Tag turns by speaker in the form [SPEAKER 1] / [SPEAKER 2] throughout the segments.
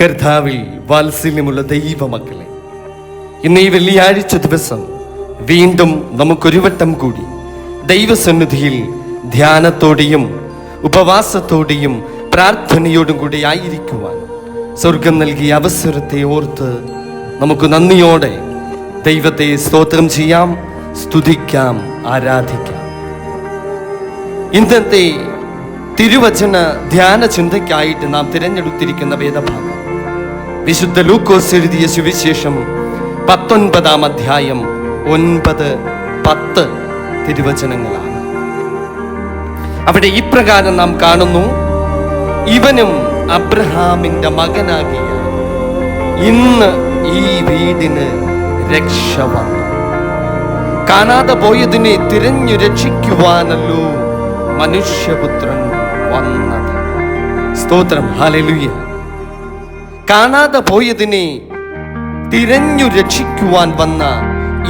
[SPEAKER 1] കർത്താവിൽ വാത്സല്യമുള്ള ദൈവമക്കളെ ഇന്ന് ഈ വെള്ളിയാഴ്ച ദിവസം വീണ്ടും നമുക്കൊരു വട്ടം കൂടി ദൈവസന്നിധിയിൽ ധ്യാനത്തോടെയും ഉപവാസത്തോടെയും പ്രാർത്ഥനയോടും കൂടി ആയിരിക്കുവാൻ സ്വർഗം നൽകിയ അവസരത്തെ ഓർത്ത് നമുക്ക് നന്ദിയോടെ ദൈവത്തെ സ്തോത്രം ചെയ്യാം സ്തുതിക്കാം ആരാധിക്കാം. ഇന്നത്തെ തിരുവചന ധ്യാന ചിന്തയ്ക്കായിട്ട് നാം തിരഞ്ഞെടുത്തിരിക്കുന്ന വേദഭാഗം വിശുദ്ധ ലൂക്കോസ് എഴുതിയ സുവിശേഷം പത്തൊൻപതാം അധ്യായം ഒൻപത് പത്ത് തിരുവചനങ്ങളാണ്. അവിടെ ഇപ്രകാരം നാം കാണുന്നു ഇവനും അബ്രഹാമിന്റെ മകനാകിയ ഇന്ന് ഈ വീടിന് രക്ഷ വന്നു. കാണാതെ പോയതിനെ തിരഞ്ഞു രക്ഷിക്കുവാനല്ലോ മനുഷ്യപുത്രൻ വന്നത്. സ്തോത്രം. ഹാലലുയ. കാണാതെ പോയതിനെ തിരഞ്ഞു രക്ഷിക്കുവാൻ വന്ന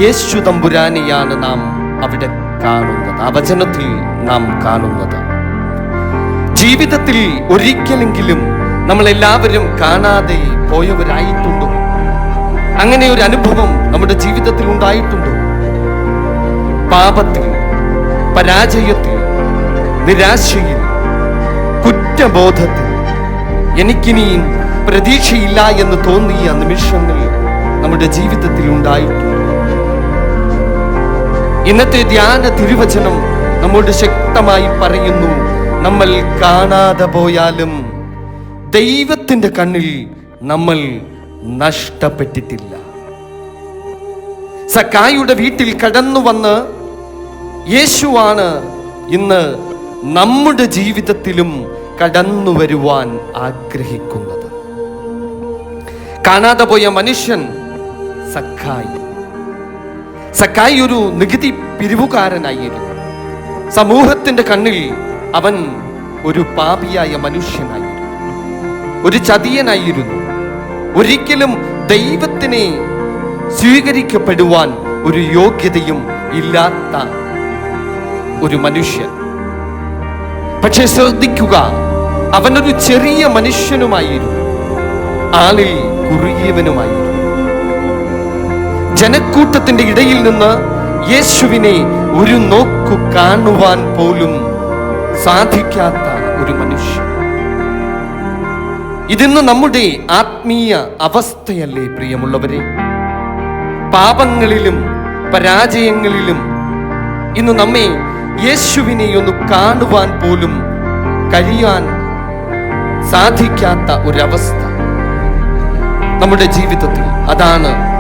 [SPEAKER 1] യേശു തമ്പുരാനെയാണ് നാം അവിടെ കാണുന്നത്. ആ വചനത്തിൽ നാം കാണുന്നത്. ജീവിതത്തിൽ ഒരിക്കലെങ്കിലും നമ്മൾ എല്ലാവരും കാണാതെ പോയവരായിട്ടുണ്ടോ? അങ്ങനെ ഒരു അനുഭവം നമ്മുടെ ജീവിതത്തിൽ ഉണ്ടായിട്ടുണ്ടോ? പാപത്തിൽ പരാജയത്തിൽ നിരാശയിൽ കുറ്റബോധത്തിൽ എനിക്കിനിയും പ്രതീക്ഷയില്ല എന്ന് തോന്നിയ നിമിഷങ്ങൾ നമ്മുടെ ജീവിതത്തിൽ ഉണ്ടായിട്ടുണ്ട്. ഇന്നത്തെ ധ്യാന തിരുവചനം നമ്മോട് ശക്തമായി പറയുന്നു നമ്മൾ കാണാതെ പോയാലും ദൈവത്തിന്റെ കണ്ണിൽ നമ്മൾ നഷ്ടപ്പെട്ടിട്ടില്ല. സക്കായുടെ വീട്ടിൽ കടന്നു വന്ന് യേശുവാണ് ഇന്ന് നമ്മുടെ ജീവിതത്തിലും കടന്നു വരുവാൻ ആഗ്രഹിക്കുന്നത്. കാണാതെ പോയ മനുഷ്യൻ സഖായി. സക്കായി ഒരു നികുതി പിരിവുകാരനായിരുന്നു. സമൂഹത്തിന്റെ കണ്ണിൽ അവൻ ഒരു പാപിയായ മനുഷ്യനായിരുന്നു. ഒരു ചതിയനായിരുന്നു. ഒരിക്കലും ദൈവത്തിനെ സ്വീകരിക്കപ്പെടുവാൻ ഒരു യോഗ്യതയും ഇല്ലാത്ത ഒരു മനുഷ്യൻ. പക്ഷെ ശ്രദ്ധിക്കുക അവനൊരു ചെറിയ മനുഷ്യനുമായിരുന്നു. ആളിൽ കുറുകിയവനുമായി. ജനക്കൂട്ടത്തിന്റെ ഇടയിൽ നിന്ന് യേശുവിനെ ഒരു നോക്കു കാണുവാൻ പോലും സാധിക്കാത്ത ഒരു മനുഷ്യൻ. ഇതിന്ന് നമ്മുടെ ആത്മീയ അവസ്ഥയല്ലേ പ്രിയമുള്ളവരെ? പാപങ്ങളിലും പരാജയങ്ങളിലും ഇന്ന് നമ്മെ യേശുവിനെ ഒന്ന് കാണുവാൻ പോലും കഴിയാൻ സാധിക്കാത്ത ഒരവസ്ഥ. നമ്മുടെ ജീവിതത്തിൽ. അതാണ്.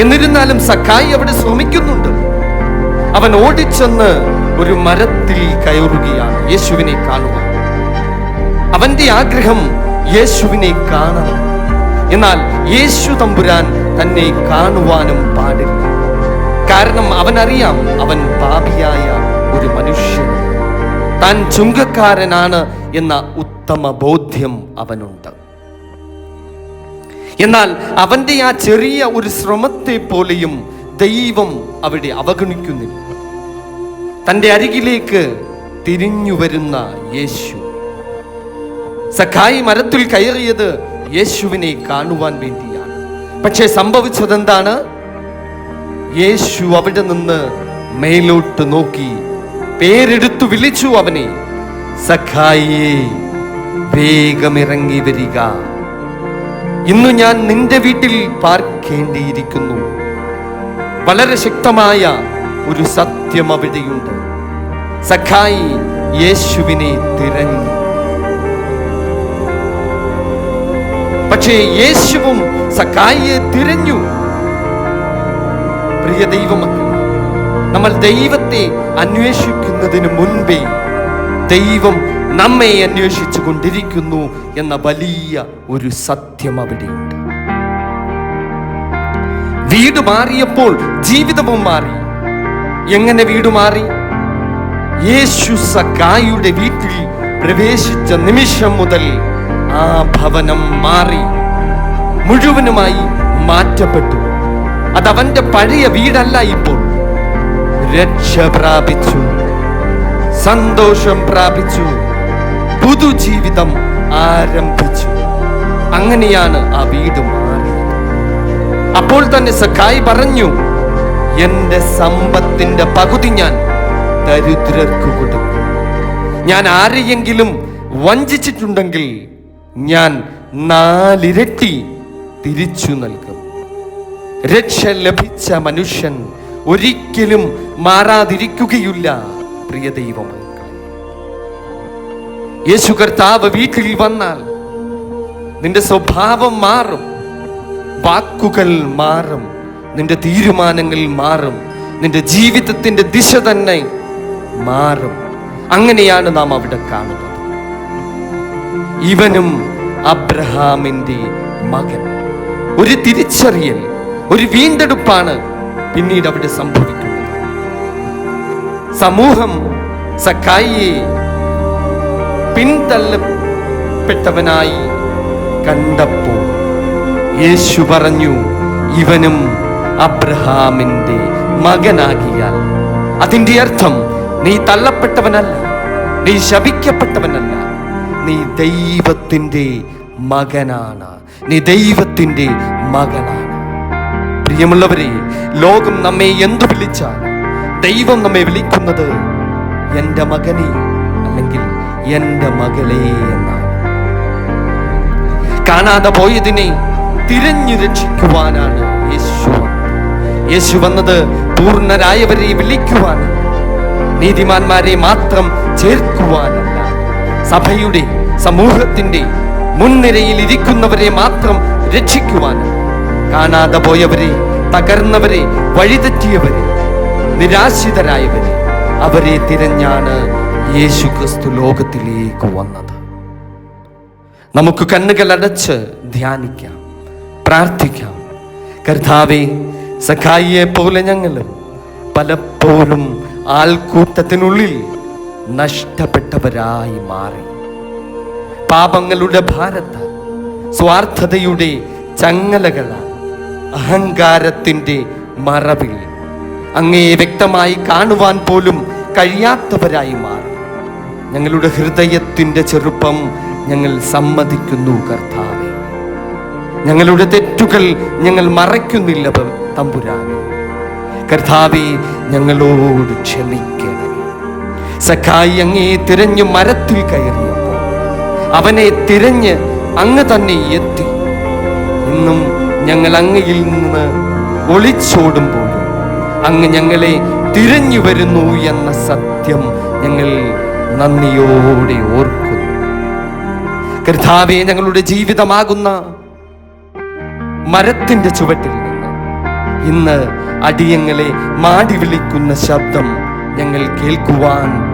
[SPEAKER 1] എന്നിരുന്നാലും സഖായി അവിടെ ശ്രമിക്കുന്നുണ്ട്. അവൻ ഓടിച്ചെന്ന് ഒരു മരത്തിൽ കയറുകയാണ് യേശുവിനെ കാണുക അവന്റെ ആഗ്രഹം യേശുവിനെ കാണണം. എന്നാൽ യേശു തമ്പുരാൻ തന്നെ കാണുവാനും പാടില്ല. കാരണം അവനറിയാം അവൻ പാപിയായ ഒരു മനുഷ്യൻ. താൻ ചുങ്കക്കാരനാണ് എന്ന ഉത്തമ ബോധ്യം അവനുണ്ട്. എന്നാൽ അവന്റെ ആ ചെറിയ ഒരു ശ്രമത്തെ പോലെയും ദൈവം അവിടെ അവഗണിക്കുന്നില്ല. തന്റെ അരികിലേക്ക് തിരിഞ്ഞു വരുന്ന യേശു. സഖായി മരത്തിൽ കയറിയത് യേശുവിനെ കാണുവാൻ വേണ്ടിയാണ്. പക്ഷെ സംഭവിച്ചതെന്താണ്? യേശു അവിടെ നിന്ന് മേലോട്ട് നോക്കി പേരെടുത്തു വിളിച്ചു അവനെ സഖായിയെ വേഗമിറങ്ങി വരിക. ഇന്നു ഞാൻ നിന്റെ വീട്ടിൽ പാർക്കേണ്ടിയിരിക്കുന്നു. വളരെ ശക്തമായ ഒരു സത്യം അവിടെയുണ്ട് സഖായി യേശുവിനെ തിരഞ്ഞു. പക്ഷേ യേശുവും സഖായിയെ തിരഞ്ഞു. പ്രിയ ദൈവമക്കൾ നമ്മൾ ദൈവത്തെ അന്വേഷിക്കുന്നതിന് മുൻപേ ദൈവം നമ്മെ അന്വേഷിച്ചു കൊണ്ടിരിക്കുന്നു എന്ന വലിയ ഒരു സത്യം അവിടെയുണ്ട്. വീട് മാറിയപ്പോൾ ജീവിതവും മാറി. എങ്ങനെ വീട് മാറി? യേശു സഖായിയുടെ വീട്ടിൽ പ്രവേശിച്ച നിമിഷം മുതൽ ആ ഭവനം മാറി. മുഴുവനുമായി മാറ്റപ്പെട്ടു. അതവന്റെ പഴയ വീടല്ല ഇപ്പോൾ. രക്ഷ പ്രാപിച്ചു. സന്തോഷം പ്രാപിച്ചു. പുതുജീവിതം ആരംഭിച്ചു. അങ്ങനെയാണ് ആ വീട് മാറിയത്. അപ്പോൾ തന്നെ സഖായി പറഞ്ഞു എന്റെ സമ്പത്തിന്റെ പകുതി ഞാൻ ദരിദ്രർക്ക് കൊടുക്കും. ഞാൻ ആരെയെങ്കിലും വഞ്ചിച്ചിട്ടുണ്ടെങ്കിൽ ഞാൻ നാലിരട്ടി തിരിച്ചു നൽകും. രക്ഷ ലഭിച്ച മനുഷ്യൻ ഒരിക്കലും മാറാതിരിക്കുകയില്ല പ്രിയ ദൈവമക്കളെ യേശു കർത്താവ് വീട്ടിൽ വന്നാൽ നിന്റെ സ്വഭാവം മാറും. വാക്കുകൾ മാറും. നിന്റെ തീരുമാനങ്ങൾ മാറും. നിന്റെ ജീവിതത്തിന്റെ ദിശ തന്നെ മാറും. അങ്ങനെയാണ് നാം അവിടെ കാണുന്നത്. ഇവനും അബ്രഹാമിന്റെ മകൻ. ഒരു തിരിച്ചറിയൽ ഒരു വീണ്ടെടുപ്പാണ് പിന്നീട് അവിടെ സംഭവിക്കുന്നത്. സമൂഹം സക്കായിയെ പിന്തള്ളപ്പെട്ടവനായി കണ്ടപ്പോൾ യേശു പറഞ്ഞു ഇവനും അബ്രഹാമിന്റെ മകനാകിയാൽ. അതിന്റെ അർത്ഥം നീ തള്ളപ്പെട്ടവനല്ല നീ ശപിക്കപ്പെട്ടവനല്ല നീ ദൈവത്തിന്റെ മകനാണ് നീ ദൈവത്തിന്റെ മകനാണ്. പ്രിയമുള്ളവരെ ലോകം നമ്മെ എന്തു വിളിച്ചാൽ ദൈവം നമ്മെ വിളിക്കുന്നത് എന്റെ മകനെ അല്ലെങ്കിൽ എന്റെ മകളെ എന്നാണ്. കാണാതെ പോയതിനെ തിരഞ്ഞു രക്ഷിക്കുവാനാണ് യേശു യേശു വന്നത് പൂർണരായവരെ വിളിക്കുവാനാണ്. നീതിമാന്മാരെ മാത്രം ചേർക്കുവാനല്ല. സഭയുടെ സമൂഹത്തിന്റെ മുൻനിരയിൽ ഇരിക്കുന്നവരെ മാത്രം രക്ഷിക്കുവാനും കാണാതെ പോയവരെ തകർന്നവരെ വഴിതെറ്റിയവരെ നിരാശിതരായവരെ അവരെ തിരഞ്ഞാണ് യേശു ക്രിസ്തു ലോകത്തിലേക്ക് വന്നത്. നമുക്ക് കണ്ണുകൾ അടച്ച് ധ്യാനിക്കാം പ്രാർത്ഥിക്കാം. കർത്താവെ സഖായിയെ പോലെ ഞങ്ങളും പലപ്പോഴും ആൾക്കൂട്ടത്തിനുള്ളിൽ നഷ്ടപ്പെട്ടവരായി മാറി. പാപങ്ങളുടെ ഭാരത്താൽ സ്വാർത്ഥതയുടെ ചങ്ങലകളാൽ അഹങ്കാരത്തിന്റെ മറവിൽ അങ്ങയെ വ്യക്തമായി കാണുവാൻ പോലും കഴിയാത്തവരായി മാറി. ഞങ്ങളുടെ ഹൃദയത്തിന്റെ ചെറുപ്പം ഞങ്ങൾ സമ്മതിക്കുന്നു കർത്താവെ. ഞങ്ങളുടെ തെറ്റുകൾ ഞങ്ങൾ മറയ്ക്കുന്നില്ല തമ്പുരാനെ. കർത്താവെ ഞങ്ങളോട് ക്ഷമിക്കണം സഖായി അങ്ങേ തിരഞ്ഞ് മരത്തിൽ കയറിയപ്പോൾ അവനെ തിരഞ്ഞ് അങ്ങ് തന്നെ എത്തി. ഇന്നും ഞങ്ങൾ അങ്ങയിൽ നിന്ന് ഒളിച്ചോടുമ്പോഴും അങ്ങ് ഞങ്ങളെ തിരഞ്ഞു വരുന്നു എന്ന സത്യം ഞങ്ങൾ നന്ദിയോടെ ഓർക്കുന്നു. കർത്താവെ ഞങ്ങളുടെ ജീവിതമാകുന്ന മരത്തിന്റെ ചുവട്ടിൽ നിന്ന് ഇന്ന് അടിയങ്ങളെ മാടി വിളിക്കുന്ന ശബ്ദം ഞങ്ങൾ കേൾക്കുവാൻ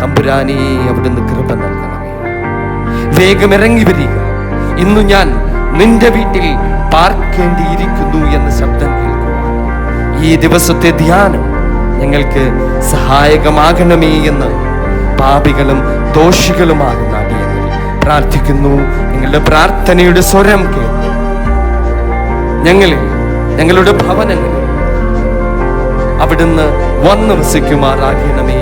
[SPEAKER 1] തമ്പുരാനെ അവിടുന്ന് കൃപ നൽകണമേ. വേഗമിറങ്ങി വരിക. ഇന്നു ഞാൻ നിന്റെ വീട്ടിൽ പാർക്കേണ്ടിയിരിക്കുന്നു എന്ന ശബ്ദം കേൾക്കുവാൻ. ഈ ദിവസത്തെ ധ്യാനം ഞങ്ങൾക്ക് സഹായകമാകണമേ എന്ന് പാപികളും ദോഷികളുമാകുന്ന അടിയങ്ങൾ പ്രാർത്ഥിക്കുന്നു. നിങ്ങളുടെ പ്രാർത്ഥനയുടെ സ്വരം കേൾക്കും. ഞങ്ങളിൽ ഞങ്ങളുടെ ഭവനങ്ങളിൽ അവിടുന്ന് വന്ന് വസിക്കുമാറാകണമേ.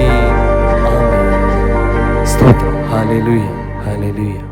[SPEAKER 1] സ്തോത്രം. Hallelujah hallelujah.